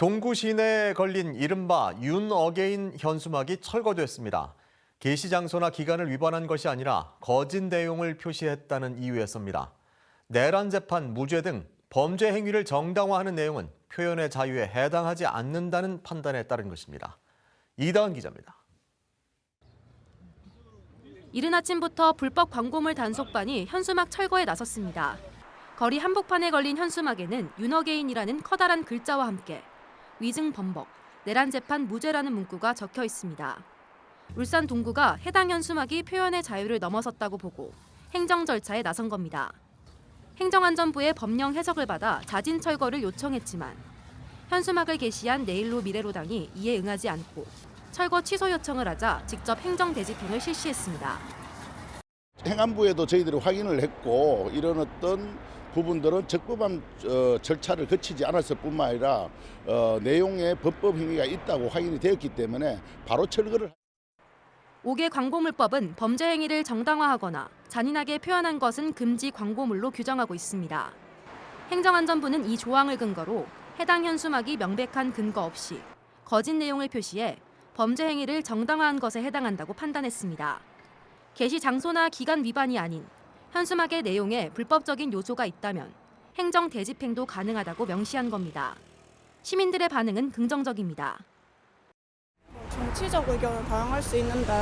동구 시내에 걸린 이른바 윤어게인 현수막이 철거됐습니다. 게시 장소나 기간을 위반한 것이 아니라 거짓 내용을 표시했다는 이유였습니다. 내란 재판, 무죄 등 범죄 행위를 정당화하는 내용은 표현의 자유에 해당하지 않는다는 판단에 따른 것입니다. 이다은 기자입니다. 이른 아침부터 불법 광고물 단속반이 현수막 철거에 나섰습니다. 거리 한복판에 걸린 현수막에는 윤어게인이라는 커다란 글자와 함께 위증 범벅, 내란 재판 무죄라는 문구가 적혀 있습니다. 울산 동구가 해당 현수막이 표현의 자유를 넘어섰다고 보고 행정 절차에 나선 겁니다. 행정안전부의 법령 해석을 받아 자진 철거를 요청했지만 현수막을 게시한 내일로 미래로당이 이에 응하지 않고 철거 취소 요청을 하자 직접 행정 대집행을 실시했습니다. 행안부에도 저희들이 확인을 했고 이런 어떤 부분들은 적법한 어, 절차를 거치지 않았을 뿐만 아니라 어, 내용에 법법 행위가 있다고 확인이 되었기 때문에 바로 철거를 5개 광고물법은 범죄 행위를 정당화하거나 잔인하게 표현한 것은 금지 광고물로 규정하고 있습니다. 행정안전부는 이 조항을 근거로 해당 현수막이 명백한 근거 없이 거짓 내용을 표시해 범죄 행위를 정당화한 것에 해당한다고 판단했습니다. 게시 장소나 기간 위반이 아닌 현수막의 내용에 불법적인 요소가 있다면 행정 대집행도 가능하다고 명시한 겁니다. 시민들의 반응은 긍정적입니다. 정치적 의견은 다양할 수 있는데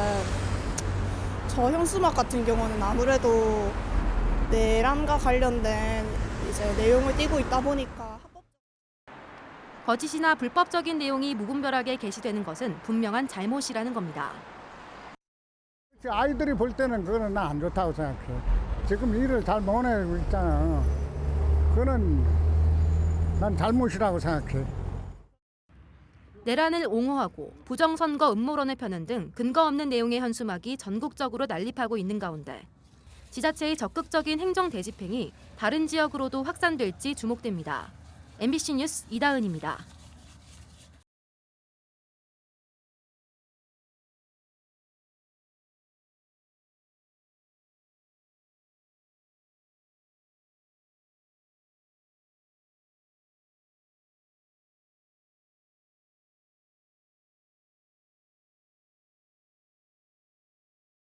저 현수막 같은 경우는 아무래도 내란과 관련된 이제 내용을 띠고 있다 보니까 거짓이나 불법적인 내용이 무분별하게 게시되는 것은 분명한 잘못이라는 겁니다. 아이들이 볼 때는 그거는 나 안 좋다고 생각해. 지금 일을 잘 못해고 있잖아. 그거는 난 잘못이라고 생각해. 내란을 옹호하고 부정선거 음모론을 펴는 등 근거 없는 내용의 현수막이 전국적으로 난립하고 있는 가운데 지자체의 적극적인 행정 대집행이 다른 지역으로도 확산될지 주목됩니다. MBC 뉴스 이다은입니다.